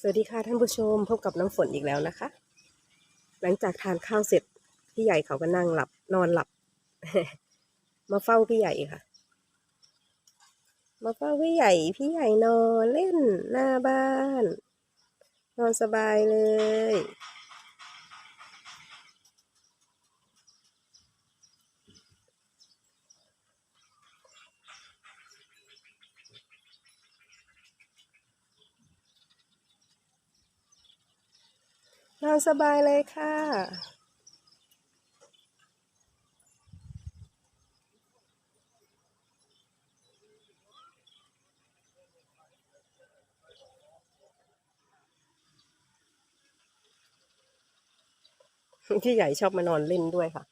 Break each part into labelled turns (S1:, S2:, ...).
S1: สวัสดีค่ะท่านผู้ชมพบกับน้ำฝนอีกแล้วนะคะ หลังจากทานข้าวเสร็จพี่ใหญ่เขาก็นั่งหลับนอนหลับ มาเฝ้าพี่ใหญ่ค่ะ มาเฝ้าพี่ใหญ่พี่ใหญ่นอนเล่นหน้าบ้าน นอนสบายเลย สบายเลยค่ะพี่ใหญ่ชอบมานอนเล่นด้วยค่ะ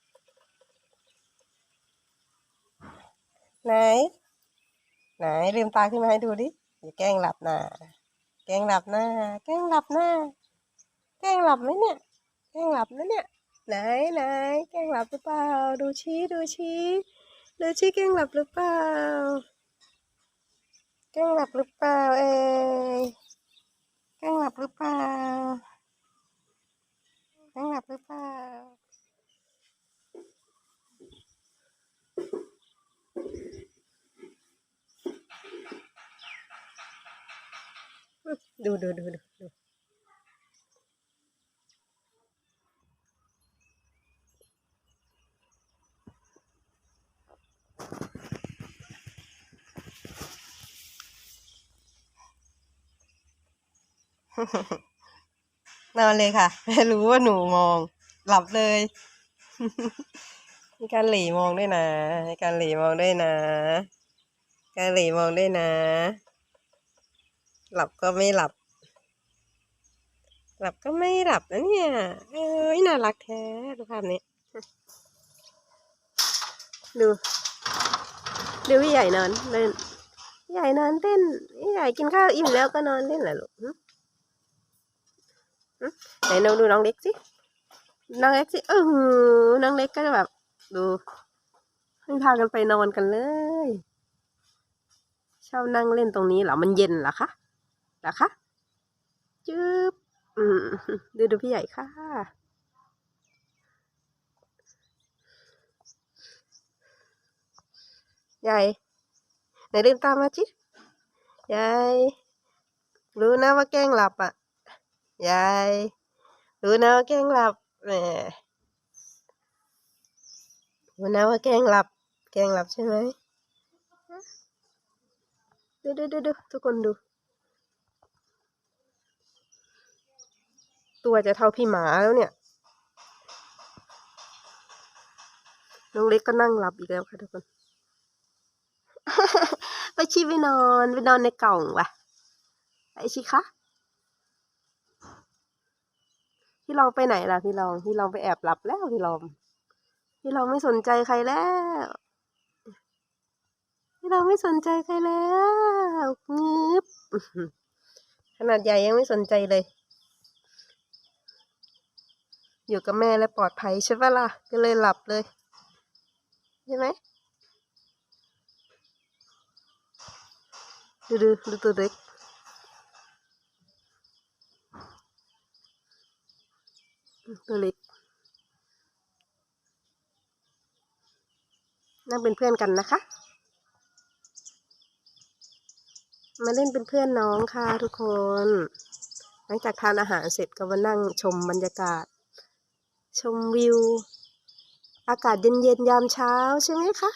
S1: ไหน ไหนลืมตาขึ้นมาให้ดูดิอย่าแกล้งหลับนะแกล้งหลับหนะแกล้งหลับหนะแก ล้งหลับไหมเนี่ย แกล้งหลับนะเนี่ย ไหนไหนแกล้งหลับหรือเปล่า ดูชี้ดูชี้ดูชี้แกล้งหลับหรือเปล่า แกล้งหลับหรือเปล่าเอ้ยแกล้งหลับหรือเปล่า แกล้งหลับหรือเปล่าดูดูดูดู นอนเลยค่ะไม่รู้ว่าหนูมอง หลับเลย มีการหลีมองด้วยนะมีการหลีมองด้วยนะ การหลีมองด้วยนะ หลับก็ไม่หลับ หลับก็ไม่หลับนะเนี่ย เอ้ยน่ารักแท้ดูภาพนี้ ดูดูพี่ใหญ่นอนเล่นพี่ใหญ่นอนเต้นพี่ใหญ่กินข้าวอิ่มแล้วก็นอนเล่นเหรอลูก ไหนน้องดูน้องเล็กสิน้องเล็กสิเออน้องเล็กก็แบบ ดูให้พากันไปนอนกันเลย ชอบนั่งเล่นตรงนี้เหรอมันเย็นเหรอคะเหรอคะจึ๊บอืมดูดูพี่ใหญ่ค่ะยายไหนลืมตามาจิยายรู้นะว่าแกล้งหลับอะ ยายรู้นะว่าแกล้งหลับแหมรู้นะว่าแกล้งหลับ แกล้งหลับใช่ไหมดูดูดูดูทุกคนดู ตัวจะเท่าพี่หมาแล้วเนี่ยน้องเล็กก็นั่งหลับอีกแล้วค่ะทุกคนไปชีไปนอนไปนอนในกล่องว่ะไปชีคะ พี่ลองไปไหนล่ะพี่ลองพี่ลองไปแอบหลับแล้วพี่ลองพี่ลองไม่สนใจใครแล้ว พี่ลองไม่สนใจใครแล้วงึบขนาดใหญ่ยังไม่สนใจเลย อยู่กับแม่และปลอดภัยใช่ปะล่ะก็เลยหลับเลยใช่ไหมดูดูดูตัวเล็ก ตัวเล็ก นั่งเป็นเพื่อนกันนะคะ มาเล่นเป็นเพื่อนน้องค่ะทุกคน หลังจากทานอาหารเสร็จก็มานั่งชมบรรยากาศ ชมวิว อากาศเย็นๆยามเช้าใช่ไหมคะ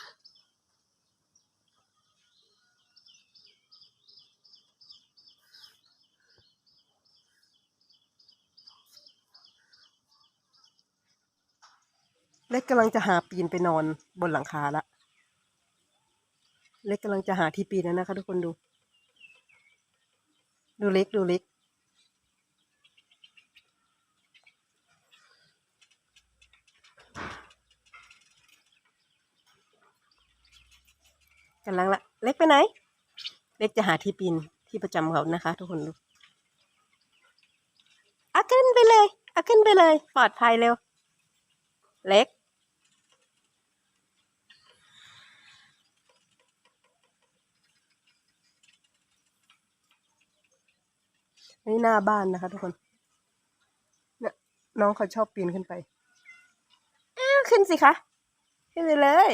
S1: เล็กกำลังจะหาปีนไปนอนบนหลังคาละ เล็กกำลังจะหาที่ปีนแล้วนะคะทุกคนดู ดูเล็กดูเล็ก กำลังละ เล็กไปไหน เล็กจะหาที่ปีนที่ประจำเขานะคะ ทุกคนดูอะขึ้นไปเลยอะขึ้นไปเลย ปลอดภัยเร็ว เล็ก นี่หน้าบ้านนะคะทุกคนนี่น้องเขาชอบปีนขึ้นไปอ้าวขึ้นสิคะขึ้นไปเลย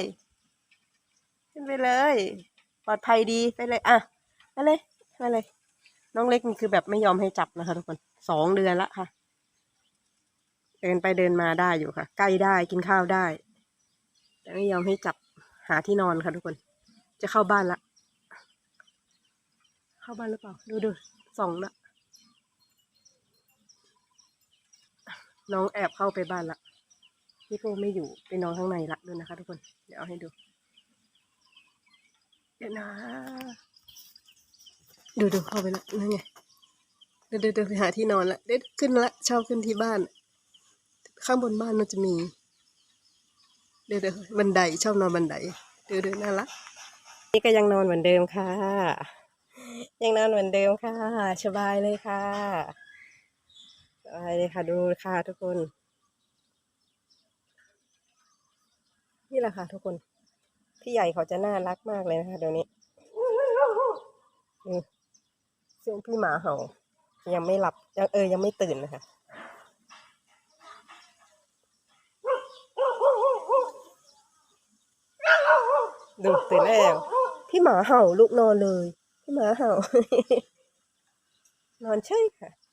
S1: ขึ้นไปเลย ปลอดภัยดีไปเลย อะมาเลยมาเลย น้องเล็กนี่คือแบบไม่ยอมให้จับนะคะ ทุกคนสองเดือนละค่ะ เดินไปเดินมาได้อยู่ค่ะ ใกล้ได้กินข้าวได้ แต่ไม่ยอมให้จับหาที่นอนค่ะทุกคน จะเข้าบ้านละ เข้าบ้านหรือเปล่า ดูดูสองละ น้องแอบเข้าไปบ้านละพี่โก้ไม่อยู่ไปนอนข้างในละดูนะคะ ทุกคน เดี๋ยวเอาให้ดู เดี๋ยวนะ ดูดูเข้าไปละนั่นไงเดี๋ยวเดี๋ยวไปหาที่นอนละเด็ดขึ้นละเช่าขึ้นที่บ้าน ข้างบนบ้านมันจะมี เดี๋ยวเดี๋ยวบันไดชอบนอนบันได เดี๋ยวเดี๋ยวน่ารักนี่ก็ยังนอนเหมือนเดิมค่ะ ยังนอนเหมือนเดิมค่ะสบายเลยค่ะ สบายเลยค่ะดูค่ะทุกคน นี่แหละค่ะทุกคน พี่ใหญ่เขาจะน่ารักมากเลยนะคะเดี๋ยวนี้เสียงพี่หมาเห่า ยังไม่หลับยังเออยังไม่ตื่นนะคะดูตื่นแล้วพี่หมาเห่าลูกนอนเลย พี่หมาเห่า นอนเฉยค่ะ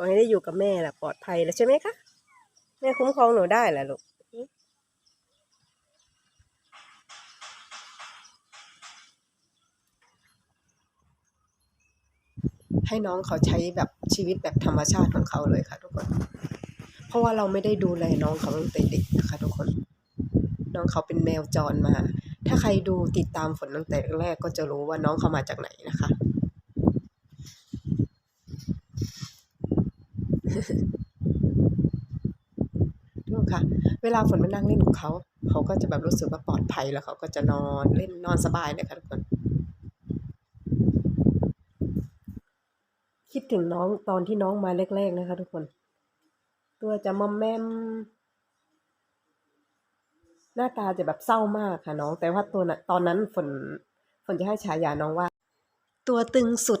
S1: ขอให้ได้อยู่กับแม่แหละปลอดภัยแล้วใช่ไหมคะแม่คุ้มครองหนูได้แหละลูกให้น้องเขาใช้แบบชีวิตแบบธรรมชาติของเขาเลยค่ะ ทุกคน เพราะว่าเราไม่ได้ดูแลน้องเขาตั้งแต่เด็กนะคะทุกคน น้องเขาเป็นแมวจรมา ถ้าใครดูติดตามฝนตั้งแต่แรกก็จะรู้ว่าน้องเขามาจากไหนนะคะ ดูค่ะ เวลาฝนมานั่งเล่นกับเขา เขาก็จะแบบรู้สึกว่าปลอดภัยแล้วเขาก็จะนอนเล่นนอนสบายเลยค่ะทุกคน คิดถึงน้องตอนที่น้องมาแรกๆนะคะ ทุกคน ตัวจะมอมแมมหน้าตาจะแบบเศร้ามากค่ะน้อง แต่ว่าตัวนะตอนนั้นฝนฝนจะให้ฉายาน้องว่า ตัวตึงสุด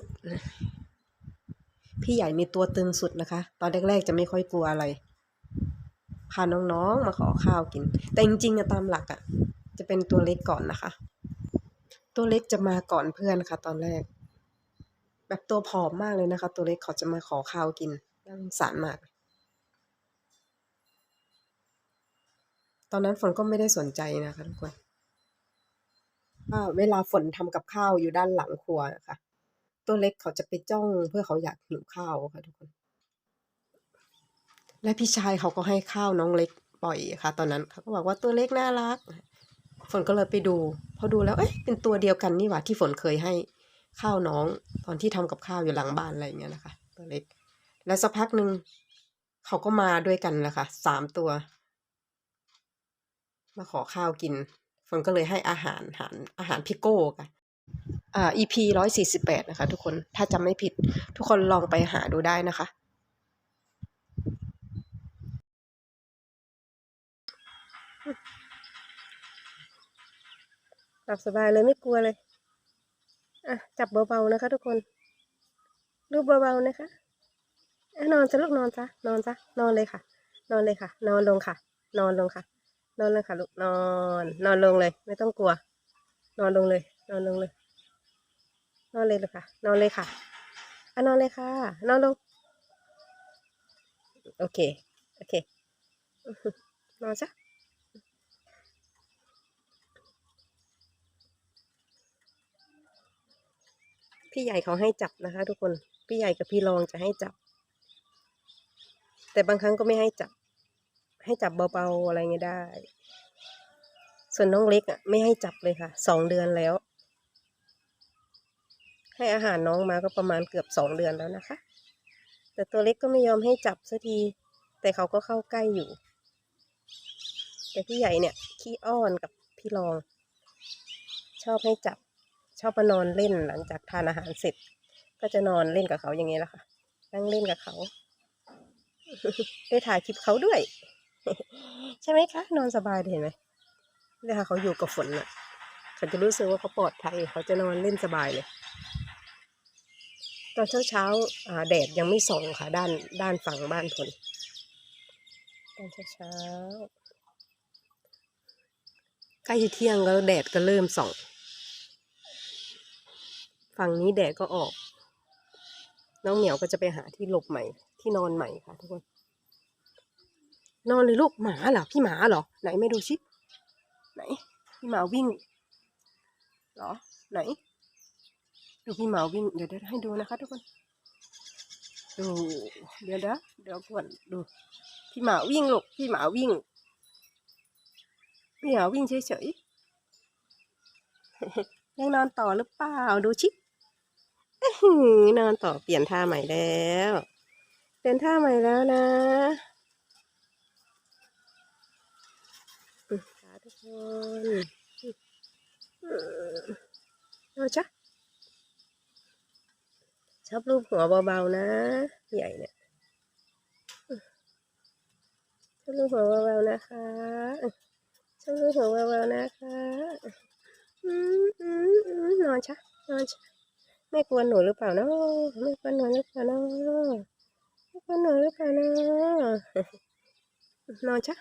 S1: พี่ใหญ่มีตัวตึงสุดนะคะ ตอนแรกๆจะไม่ค่อยกลัวอะไร พาน้องๆมาขอข้าวกิน แต่จริงๆอะตามหลักอะจะเป็นตัวเล็กก่อนนะคะ ตัวเล็กจะมาก่อนเพื่อนค่ะ ตอนแรก แบบตัวผอมมากเลยนะคะ ตัวเล็กเขาจะมาขอข้าวกินน่าสงสารมาก ตอนนั้นฝนก็ไม่ได้สนใจนะคะทุกคนว่าเวลาฝนทำกับข้าวอยู่ด้านหลังครัวนะคะ ตัวเล็กเขาจะไปจ้องเพื่อเขาอยากหิวข้าวค่ะทุกคน และพี่ชายเขาก็ให้ข้าวน้องเล็กปล่อยค่ะ ตอนนั้นเขาก็บอกว่าตัวเล็กน่ารัก ฝนก็เลยไปดู พอดูแล้วเอ้ยเป็นตัวเดียวกันนี่หว่าที่ฝนเคยให้ข้าวน้องตอนที่ทำกับข้าวอยู่หลังบ้านอะไรอย่างเงี้ยนะคะ ตัวเล็ก แล้วสักพักหนึ่งเขาก็มาด้วยกันแหละค่ะสามตัว มาขอข้าวกินฝนก็เลยให้อาหารอาหารอาหารพิโก้ค่ะ อ่า EP ร้อยสี่สิบแปดนะคะ ทุกคนถ้าจำไม่ผิด ทุกคนลองไปหาดูได้นะคะ หลับสบายเลยไม่กลัวเลย อะ จับเบาๆนะคะทุกคน รูปเบาๆนะคะนอนจะลูกนอนซะนอนซะนอนเลยค่ะ นอนเลยค่ะ นอนลงค่ะ นอนลงค่ะ นอนเลยค่ะลูกนอน นอนลงเลย ไม่ต้องกลัว นอนลงเลย นอนลงเลย อนเลยเลยค่ะ นอนเลยค่ะอะนอนเลยค่ะ นอนลง โอเค โอเคนอนซะพี่ใหญ่เขาให้จับนะคะ ทุกคน พี่ใหญ่กับพี่รองจะให้จับ แต่บางครั้งก็ไม่ให้จับ ให้จับเบาๆอะไรเงี้ยได้ ส่วนน้องเล็กอะไม่ให้จับเลยค่ะ สองเดือนแล้ว ให้อาหารน้องมาก็ประมาณเกือบสองเดือนแล้วนะคะ แต่ตัวเล็กก็ไม่ยอมให้จับสักที แต่เขาก็เข้าใกล้อยู่ แต่พี่ใหญ่เนี่ยขี้อ้อนกับพี่รอง ชอบให้จับ ชอบมานอนเล่นหลังจากทานอาหารเสร็จ ก็จะนอนเล่นกับเขาอย่างนี้แหละค่ะ นั่งเล่นกับเขา ได้ถ่ายคลิปเขาด้วย ใช่ไหมคะ นอนสบายเห็นไหมเวลาเขาอยู่กับฝนน่ะเขาจะรู้สึกว่าเขาปลอดภัยเขาจะนอนเล่นสบายเลย ตอนเช้าเช้าแดดยังไม่ส่องค่ะ ด้านด้านฝั่งบ้านผลตอนเช้าเช้าใกล้จะเที่ยงแล้วแดดก็เริ่มส่อง ฝั่งนี้แดดก็ออก น้องเหมียวก็จะไปหาที่หลบใหม่ ที่นอนใหม่ค่ะทุกคน นอนเลยลูกหมาเหรอพี่หมาเหรอ ไหนไม่ดูชิ ไหน พี่หมาวิ่ง เหรอ ไหน ดูพี่เหมาวิ่งเดี๋ยวเดี๋ยวให้ดูนะคะทุกคนดูเดี๋ยวเดี๋ยวเดี๋ยวก่อนดูพี่หมาวิ่งลูกพี่หมาวิ่งพี่หมาวิ่งเฉยๆยังนอนต่อหรือเปล่าดูชิอนอนต่อเปลี่ยนท่าใหม่แล้ว เปลี่ยนท่าใหม่แล้วนะทุกคนเอาจ้ะ ชอบรูปหัวเบาๆนะ ใหญ่เนี่ยชอบรูปหัวเบาๆนะคะชอบรูปหัวเบาๆนะคะนอนจ้ะนอนจ้ะไม่กวนหนูหรือเปล่าเนาะไม่กวนหนูหรือเปล่าเนาะไม่กวนหนูหรือเปล่าเนาะนอนจ้ะ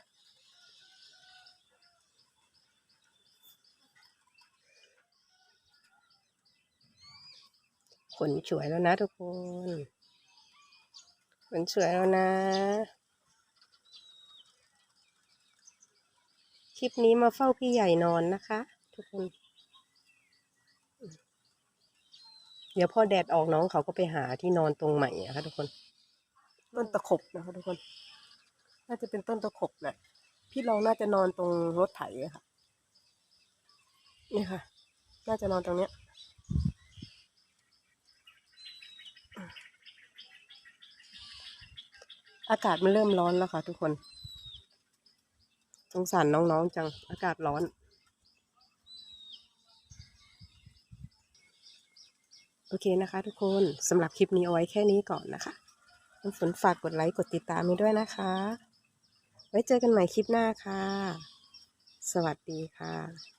S1: ขนสวยแล้วนะทุกคนขนสวยแล้วนะ คลิปนี้มาเฝ้าพี่ใหญ่นอนนะคะ ทุกคน เดี๋ยวพอแดดออกน้องเขาก็ไปหาที่นอนตรงใหม่อะค่ะทุกคน ต้นตะขบนะคะทุกคน น่าจะเป็นต้นตะขบแหละพี่ลองน่าจะนอนตรงรถไถอะค่ะ นี่ค่ะ น่าจะนอนตรงเนี้ย อากาศมันเริ่มร้อนแล้วค่ะทุกคน สงสารน้องๆจัง อากาศร้อน โอเคนะคะ ทุกคนสำหรับคลิปนี้เอาไว้แค่นี้ก่อนนะคะน้ำฝนฝากกดไลค์กดติดตามให้ด้วยนะคะ ไว้เจอกันใหม่คลิปหน้าค่ะ สวัสดีค่ะ